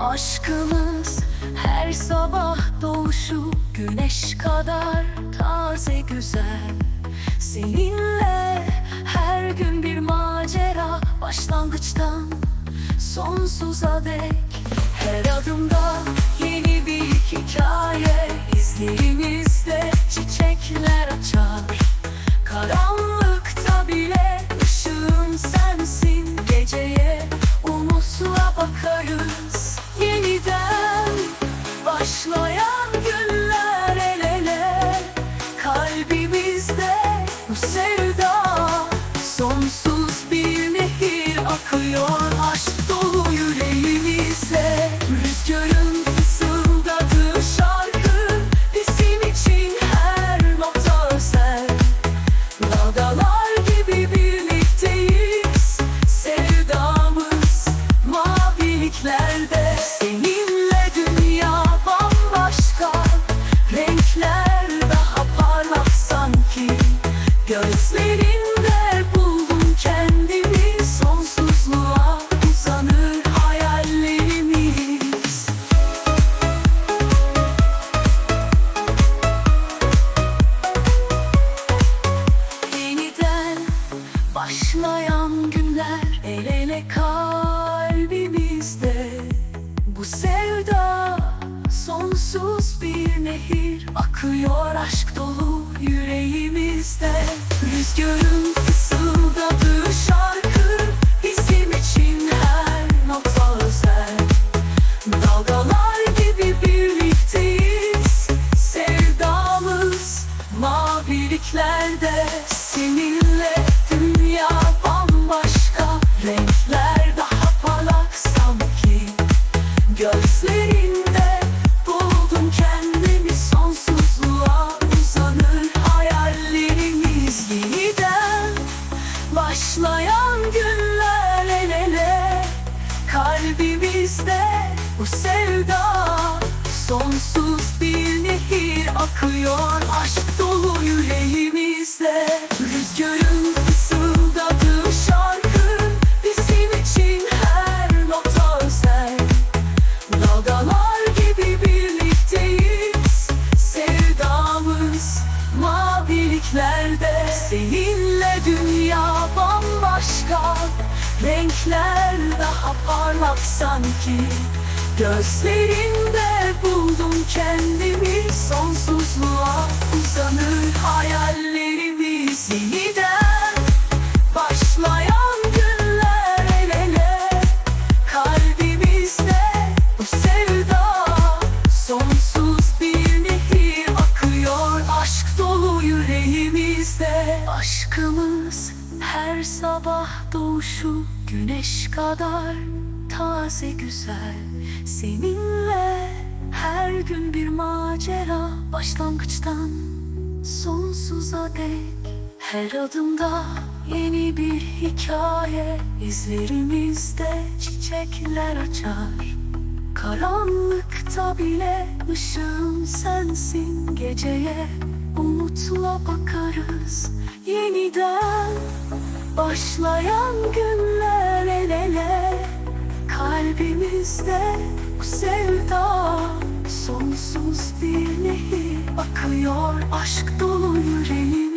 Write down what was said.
Aşkımız her sabah doğuşu güneş kadar taze güzel. Seninle her gün bir macera başlangıçtan sonsuza dek Gözlerinde buldum kendimi. Sonsuzluğa uzanır hayallerimiz. Yeniden başlayan günler el ele kalbimizde. Bu sevda sonsuz bir nehir akıyor aşk dolu yüreğimizde Rüzgarın fısıldadığı şarkı bizim için her nokta özel. Dalgalar gibi birlikteyiz Sevdamız maviliklerde. Seninle dünya bambaşka Renkler daha parlak sanki. Gözlerinde Kalbimizde bu sevda. Sonsuz bir nehir akıyor Aşk dolu yüreğimizde. Rüzgarın fısıldadığı şarkı Bizim için her nokta özel. Dalgalar gibi birlikteyiz Sevdamız maviliklerde Seninle dünya bambaşka Renkler daha parlak sanki. Gözlerinde buldum kendimi Sonsuzluğa uzanır hayallerimiz. Yeniden başlayan günler el ele. Kalbimizde bu sevda Sonsuz bir nehir akıyor. Aşk dolu yüreğimizde. Aşkımız her sabah doğuşu Güneş kadar taze güzel. Seninle her gün bir macera Başlangıçtan sonsuza dek. Her adımda yeni bir hikaye İzlerimizde çiçekler açar. Karanlıkta bile ışığım sensin Geceye. Umutla bakarız Yeniden başlayan günler el ele Kalbimizde bu sevda Sonsuz bir nehir akıyor. Aşk dolu yüreğim